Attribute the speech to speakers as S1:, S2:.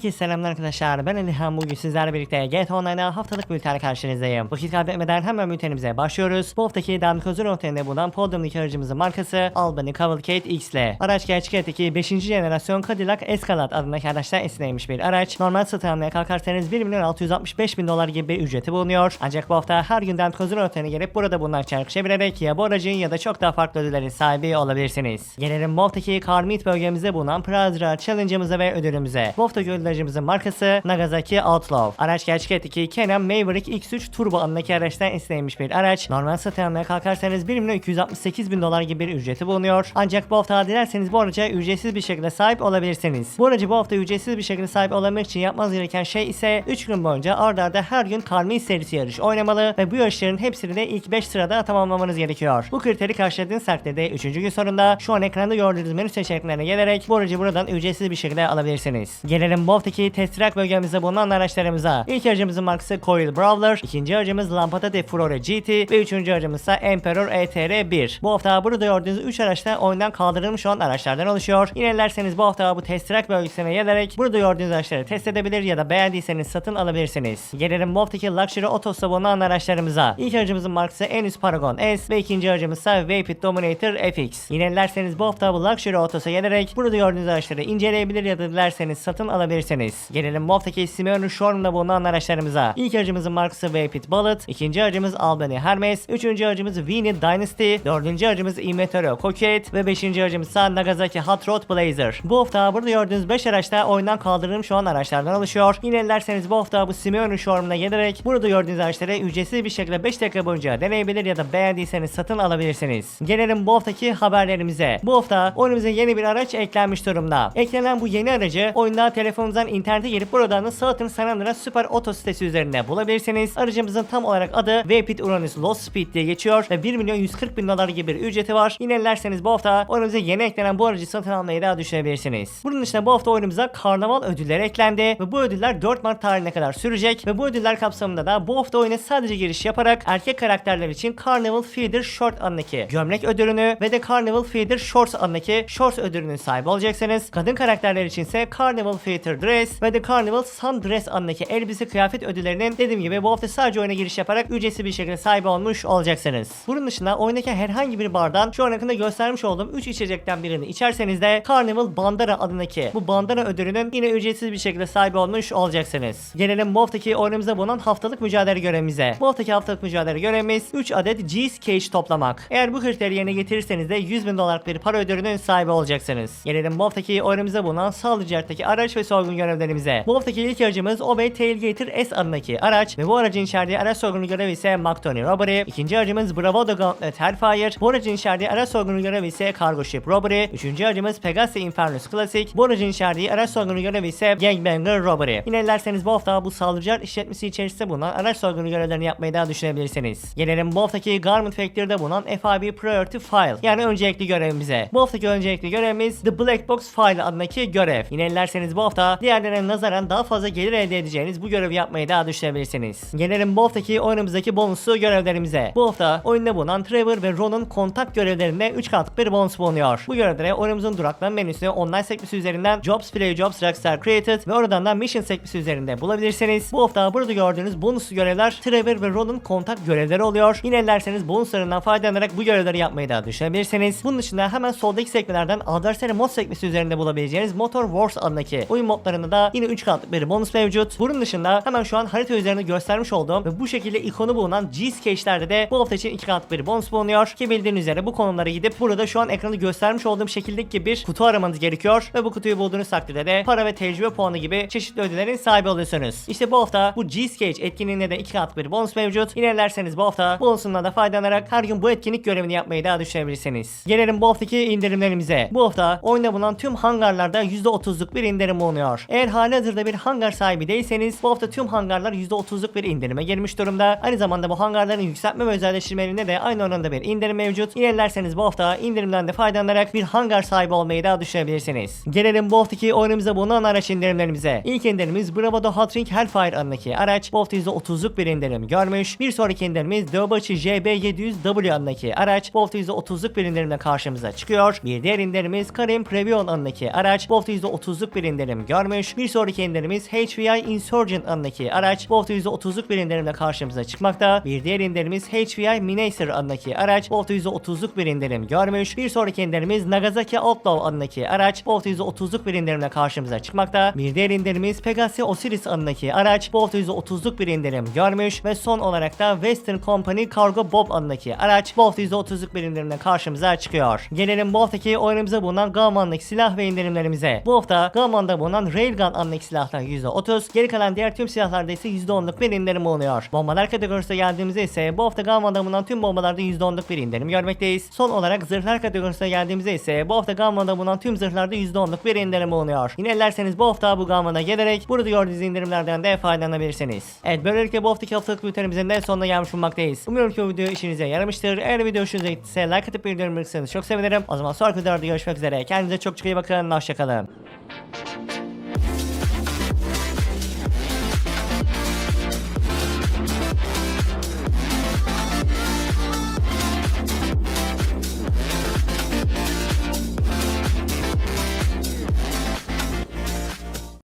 S1: Herkese selamlar arkadaşlar. Ben Alihan. Bugün sizlerle birlikte GTA Online'a haftalık bültenle karşınızdayım. Vakit kaybetmeden hemen bültenimize başlıyoruz. Bu haftaki Dandik Özür Otel'inde bulunan Podium'daki aracımızın markası Albany Cavalcade X ile. Araç gerçek hayattaki 5. jenerasyon Cadillac Escalade adındaki araçtan esinlenmiş bir araç. Normal satın almaya kalkarsanız 1 milyon 665 bin dolar gibi bir ücreti bulunuyor. Ancak bu hafta her gün Dandik Özür Otel'ine gelip burada bulunan çarkı çevirerek ya bu aracın ya da çok daha farklı ödüllerin sahibi olabilirsiniz. Gelelim bu haftaki Car Meet bölgemizde bulunan Prazra Challenge'ımıza ve ödülümüze. Bu haftaki ödüllerimizin markası Nagasaki Outlaw. Araç gerçek hayattaki Canon Maverick X3 Turbo adındaki araçtan esinlenmiş bir araç. Normal satın almaya kalkarsanız 1 milyon 268 bin dolar gibi bir ücreti bulunuyor. Ancak bu hafta dilerseniz bu araca ücretsiz bir şekilde sahip olabilirsiniz. Bu aracı bu hafta ücretsiz bir şekilde sahip olabilmek için yapmanız gereken şey ise 3 gün boyunca ardarda arda her gün Meet serisi yarış oynamalı ve bu yarışların hepsini de ilk 5 sırada tamamlamanız gerekiyor. Bu kriteri karşıladığınız takdirde 3. gün sonunda şu an ekranda gördüğünüz menü seçeneklerine gelerek bu aracı buradan ücretsiz bir şekilde alabilirsiniz. Gelelim bu haftaki test track bölgemizde bulunan araçlarımıza. İlk aracımızın markası Coil Brawler, ikinci aracımız Lampada de Furore GT ve üçüncü aracımız ise Emperor E ETR1. Bu hafta burada gördüğünüz 3 araçta oyundan kaldırılmış olan araçlardan oluşuyor. Yine dilerseniz bu hafta bu test track bölgesine gelerek burada gördüğünüz araçları test edebilir ya da beğendiyseniz satın alabilirsiniz. Gelelim haftaki Luxury Autos'ta bulunan araçlarımıza. İlk aracımızın markası Enus Paragon S ve ikinci aracımız ise Vapid Dominator FX. Yine bu hafta bu Luxury Autos'a gelerek burada gördüğünüz araçları inceleyebilir ya da dilerseniz satın alabilirsiniz. Gelelim bu haftaki Simeon Showroom'da bulunan araçlarımıza. İlk aracımızın markası Vapid Bullet, ikinci aracımız Albany Hermes, üçüncü aracımız Vinny Dynasty, dördüncü aracımız Immetoro Coquette ve beşinci aracımız ise Nagasaki Hot Rod Blazer. Bu hafta burada gördüğünüz 5 araçta oyundan kaldırılmış olan araçlardan oluşuyor. Yine dilerseniz bu hafta bu Simeon Showroom'una gelerek burada gördüğünüz araçları ücretsiz bir şekilde 5 dakika boyunca deneyebilir ya da beğendiyseniz satın alabilirsiniz. Gelelim bu haftaki haberlerimize. Bu hafta oyunumuza yeni bir araç eklenmiş durumda. Eklenen bu yeni aracı oyunda telefonunuzdan internete girip buradan da Southern San Andreas Super Auto sitesi üzerinde bulabilirsiniz. Aracımızın tam olarak adı Vapid Uranus Low Speed diye geçiyor ve 1 milyon 140 bin dolar gibi bir ücreti var. Yine dilerseniz bu hafta oyunumuza yeni eklenen bu aracı satın almayı daha düşünebilirsiniz. Bunun dışında bu hafta oyunumuza karnaval ödülleri eklendi ve bu ödüller 4 Mart tarihine kadar sürecek ve bu ödüller kapsamında da bu hafta oyuna sadece giriş yaparak erkek karakterler için Carnival Feeder Short adındaki gömlek ödülünü ve de Carnival Feeder Shorts adındaki Shorts ödülünün sahibi olacaksınız. Kadın karakterler için ise Carnival Feeder ve de Carnival Sun Dress adındaki elbise kıyafet ödüllerinin dediğim gibi bu hafta sadece oyuna giriş yaparak ücretsiz bir şekilde sahibi olmuş olacaksınız. Bunun dışında oyundaki herhangi bir bardan şu an yakında göstermiş olduğum 3 içecekten birini içerseniz de Carnival Bandara adındaki bu bandana ödülünün yine ücretsiz bir şekilde sahibi olmuş olacaksınız. Gelelim bu haftaki oyunumuza bulunan haftalık mücadele görevimize. Bu haftaki haftalık mücadele görevimiz 3 adet G's Cage toplamak. Eğer bu kriteri yerine getirirseniz de 100 bin dolarlık bir para ödülünün sahibi olacaksınız. Gelelim bu haftaki oyunumuza bulunan saldırıcılardaki araç ve soygun görevlerimize. Bu haftaki ilk aracımız Obey Tailgater S adındaki araç ve bu aracın içerdiği araç soygunu görevi ise McTony Robbery. İkinci aracımız Bravado Gauntlet Hellfire. Bu aracın içerdiği araç soygunu görevi ise Cargo Ship Robbery. Üçüncü aracımız Pegasus Infernus Classic. Bu aracın içerdiği araç soygunu görevi ise Gangbanger Robbery. Yine dilerseniz bu hafta bu saldırıcılar işletmesi içerisinde bulunan araç soygunu görevlerini yapmayı daha düşünebilirsiniz. Gelelim bu haftaki Garment Factory'de bulunan FIB Priority File yani öncelikli görevimize. Bu haftaki öncelikli görevimiz The Black Box File adındaki görev. Yine dilerseniz bu hafta diğerlerine nazaran daha fazla gelir elde edeceğiniz bu görevi yapmayı daha düşünebilirsiniz. Gelelim bu haftaki oyunumuzdaki bonuslu görevlerimize. Bu hafta oyunda bulunan Trevor ve Ron'un kontak görevlerinde 3 katlık bir bonus bulunuyor. Bu görevlere oyunumuzun duraklama menüsü online sekmesi üzerinden Jobs Play Jobs Rockstar Created ve oradan da Mission sekmesi üzerinde bulabilirsiniz. Bu hafta burada gördüğünüz bonuslu görevler Trevor ve Ron'un kontak görevleri oluyor. Yine dilerseniz bonuslarından faydalanarak bu görevleri yapmayı da düşünebilirsiniz. Bunun dışında hemen soldaki sekmelerden Adversary mod sekmesi üzerinde bulabileceğiniz Motor Wars adındaki oyun modlarında da yine 3 katlık bir bonus mevcut. Bunun dışında hemen şu an harita üzerinde göstermiş olduğum ve bu şekilde ikonu bulunan G-Scage'lerde de bu hafta için 2 katlık bir bonus bulunuyor. Ki bildiğiniz üzere bu konumlara gidip burada şu an ekranda göstermiş olduğum şekildeki bir kutu aramanız gerekiyor. Ve bu kutuyu bulduğunuz takdirde de para ve tecrübe puanı gibi çeşitli ödüllerin sahibi oluyorsunuz. İşte bu hafta bu G-Scage etkinliğinde de 2 katlık bir bonus mevcut. İlerlerseniz bu hafta bonusundan da faydalanarak her gün bu etkinlik görevini yapmayı daha düşünebilirsiniz. Gelelim bu haftaki indirimlerimize. Bu hafta oyunda bulunan tüm hangarlarda %30'luk bir indirim bulunuyor. Eğer halihazırda bir hangar sahibi değilseniz bu hafta tüm hangarlar %30'luk bir indirime girmiş durumda. Aynı zamanda bu hangarların yükseltme ve özelleştirmelerinde de aynı oranda bir indirim mevcut. İlerlerseniz bu hafta indirimden de faydalanarak bir hangar sahibi olmayı daha düşünebilirsiniz. Gelelim bu haftaki oyunumuza bulunan araç indirimlerimize. İlk indirimimiz Bravado Hot Ring Hellfire adındaki araç. Bu hafta %30'luk bir indirim görmüş. Bir sonraki indirimimiz Döbaçı JB700W adındaki araç. Bu hafta %30'luk bir indirimle karşımıza çıkıyor. Bir diğer indirimimiz Karim Previon adındaki araç. Bu hafta %30'luk bir indirim görmüş. Görmüş. Bir sonraki indirimimiz HVI Insurgent adındaki araç bu hafta %30'luk bir indirimle karşımıza çıkmakta. Bir diğer indirimimiz HVI Minacer adındaki araç bu hafta %30'luk bir indirim görmüş. Bir sonraki indirimimiz Nagasaki Outlaw adındaki araç bu hafta %30'luk bir indirimle karşımıza çıkmakta. Bir diğer indirimimiz Pegasi Osiris adındaki araç bu hafta %30'luk bir indirim görmüş ve son olarak da Western Company Cargo Bob adındaki araç bu hafta %30'luk bir indirimle karşımıza çıkıyor. Gelelim bu haftaki oyunumuza bulunan Gamman'daki silah ve indirimlerimize. Bu hafta Gamman'da bulunan Railgun adındaki silahlar %30, geri kalan diğer tüm silahlarda ise %10'luk bir indirim bulunuyor. Bombalar kategorisine geldiğimizde ise bu hafta Gamman'da bulunan tüm bombalarda %10'luk bir indirim görmekteyiz. Son olarak zırhlar kategorisine geldiğimizde ise bu hafta Gamman'da bulunan tüm zırhlarda %10'luk bir indirim bulunuyor. Yine ellerseniz bu hafta bu Gamman'a gelerek burada gördüğünüz indirimlerden de faydalanabilirsiniz. Evet böylelikle bu haftaki haftalık bültenimizin de sonuna gelmiş bulunmaktayız. Umuyorum ki bu video işinize yaramıştır. Eğer video hoşunuza gittiyse like atıp bildirim bırakırsanız çok sevinirim. O zaman sonraki videoda görüşmek üzere. Kendinize çok çok iyi bakın. Hoşçakalın.